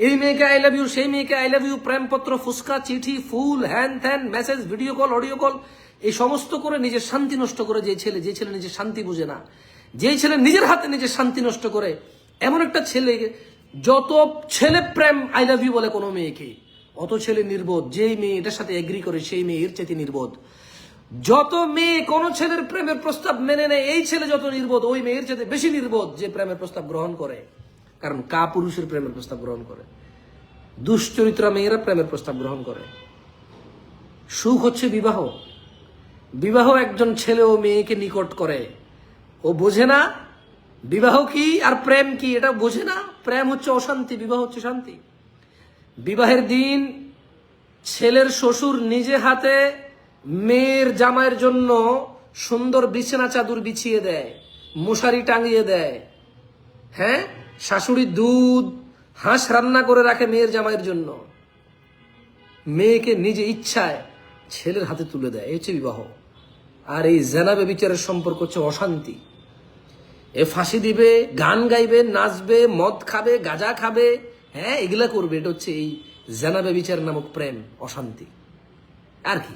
এই মেয়েকে I love you সেই মেয়েকে আই লাভ ইউ প্রেমপত্র, ফুসকা, চিঠি, ফুল হ্যান ত্যান message video call audio call এই সমস্ত করে নিজের শান্তি নষ্ট করে যে ছেলে যে ছেলে নিজের শান্তি বুঝে না, যে ছেলে নিজের হাতে নিজের শান্তি নষ্ট করে, এমন একটা ছেলে, যত ছেলে প্রেম আই লাভ ইউ বলে কোনো মেয়েকে, অত ছেলে নির্বোধ, যেই মেয়ে এটার সাথে এগ্রি করে, সেই মেয়ে এর চাইতে নির্বোধ। যত মেয়ে কোন ছেলের প্রেমের প্রস্তাব মেনে নেয়, এই ছেলে যত নির্বোধ, ওই মেয়ের চাইতে বেশি নির্বোধ যে প্রেমের প্রস্তাব গ্রহণ করে। কারণ কা পুরুষের প্রেমের প্রস্তাব গ্রহণ করে। দুশ্চরিত্রা মেয়েরা প্রেমের প্রস্তাব গ্রহণ করে। সুখ হচ্ছে বিবাহ। বিবাহ একজন ছেলে ও মেয়েকে নিকট করে। ও বোঝে না বিবাহ কি আর প্রেম কি, এটা বোঝে না। প্রেম হচ্ছে অশান্তি, বিবাহ হচ্ছে শান্তি। বিবাহের দিন ছেলের শ্বশুর নিজে হাতে মেয়ের জামাইয়ের জন্য সুন্দর বিছানা চাদর বিছিয়ে দেয়, মশারি টাঙিয়ে দেয়। হ্যাঁ? শাশুড়ি দুধ, হাঁস রান্না করে রাখে মেয়ের জামাইয়ের জন্য। মেয়েকে নিজে ইচ্ছায় ছেলের হাতে তুলে দেয়। এই হচ্ছে বিবাহ। আর এই জেনাবে বিচারের সম্পর্ক হচ্ছে অশান্তি। এ ফাঁসি দিবে, গান গাইবে, নাচবে, মদ খাবে, গাজা খাবে হ্যাঁ এগুলা করবে। এটা হচ্ছে এই জেনাবে বিচার নামক প্রেম, অশান্তি। আর কি?